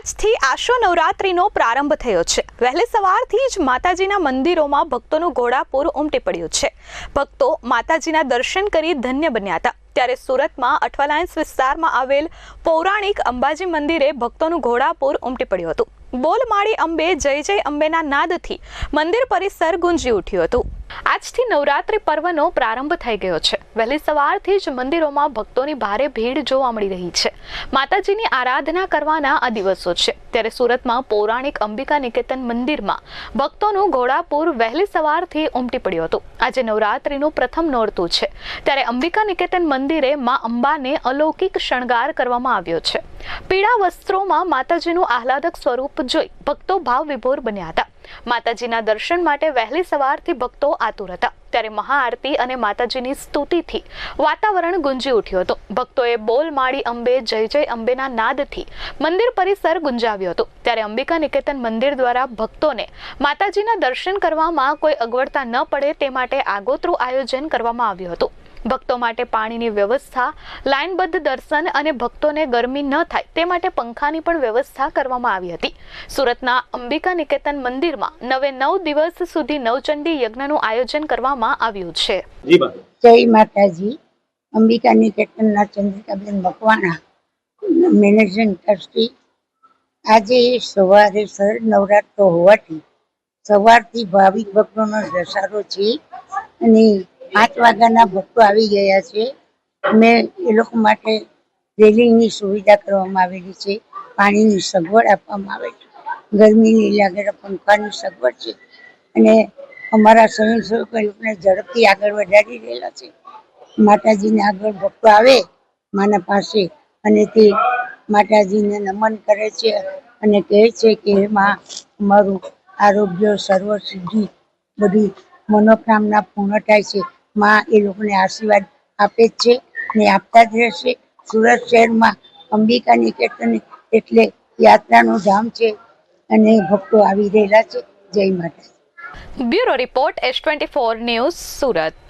આજથી આશો નવરાત્રિનો પ્રારંભ થયો છે. વહેલી સવારથી જ માતાજીના મંદિરોમાં ભક્તોનું ઘોડાપૂર ઉમટી પડ્યું છે. ભક્તો માતાજીના દર્શન કરી ધન્ય બન્યા હતા. ત્યારે સુરતમાં અઠવાલાયન્સ વિસ્તારમાં આવેલ પૌરાણિક અંબાજી મંદિરે ભક્તોનું ઘોડાપૂર ઉમટી પડ્યું હતું. બોલમાળી અંબે, જય જય અંબેના નાદથી મંદિર પરિસર ગુંજી ઉઠ્યું હતું. આજથી નવરાત્રિ પર્વનો પ્રારંભ થઈ ગયો છે. વહેલી સવારથી જ મંદિરોમાં ભક્તોની ભારે ભીડ જોવા મળી રહી છે. માતાજીની આરાધના કરવાના આ દિવસો છે. ત્યારે સુરતમાં પૌરાણિક અંબિકા નિકેતન મંદિરમાં ભક્તોનું ઘોડાપુર વહેલી સવારથી ઉમટી પડ્યું હતું. આજે નવરાત્રિનું પ્રથમ નોરતું છે. ત્યારે અંબિકા નિકેતન મંદિરે મા અંબાને અલૌકિક શણગાર કરવામાં આવ્યો છે. પીળા વસ્ત્રોમાં માતાજીનું આહલાદક સ્વરૂપ જોઈ ભક્તો ભાવ વિભોર બન્યા હતા. માતાજીના દર્શન માટે વહેલી સવારથી ભક્તો આતુર હતા. ત્યારે મહાઆરતી અને માતાજીની સ્તુતિથી વાતાવરણ ગુંજી ઉઠ્યું હતું. ભક્તોએ બોલ માળી અંબે, જય જય અંબેના નાદથી મંદિર પરિસર ગુંજાવ્યો હતો. ત્યારે અંબિકા નિકેતન મંદિર દ્વારા ભક્તોને માતાજીના દર્શન કરવામાં કોઈ અગવડતા ન પડે તે માટે આગોતરું આયોજન કરવામાં આવ્યું હતું. ભક્તો માટે પાણીની વ્યવસ્થા લાઇનબદ્ધ દર્શન અને ભક્તોને ગરમી ન થાય તે માટે પંખાની પણ વ્યવસ્થા કરવામાં આવી હતી. સુરતના અંબિકા નિકેતન મંદિરમાં નવે નવ દિવસ સુધી નવચંડી યજ્ઞનું આયોજન કરવામાં આવ્યું છે. જય માતાજી. અંબિકા નિકેતનના ચંદ્રિકાબેન મકવાણા મેનેજિંગ ટ્રસ્ટી. આજે સવારે સર નવરાત્ર હોવાથી સવારથી ભાવિક ભક્તોનો ધસારો છે અને પાંચ વાગ્યાના ભક્તો આવી ગયા છે. અમે એ લોકો માટે રેલિંગની સુવિધા કરવામાં આવેલી છે. પાણીની સગવડ આપવામાં આવે છે. ગરમીની લાગે પંખાની સગવડ છે. અને અમારા સ્વયંસેવકો લોકોને ઝડપથી આગળ વધારી રહેલા છે. માતાજીને આગળ ભક્તો આવે માના પાસે અને તે માતાજીને નમન કરે છે અને કહે છે કે એમાં અમારું આરોગ્ય સર્વ સિદ્ધિ બધી મનોકામના પૂર્ણ થાય છે. માં એ લોકોને આશીર્વાદ આપે છે અને આપતા જ રહેશે. સુરત શહેરમાં અંબિકા નિકેતન એટલે યાત્રાનું ધામ છે અને ભક્તો આવી રહેલા છે. જય માતા bureau report S twenty four news Surat.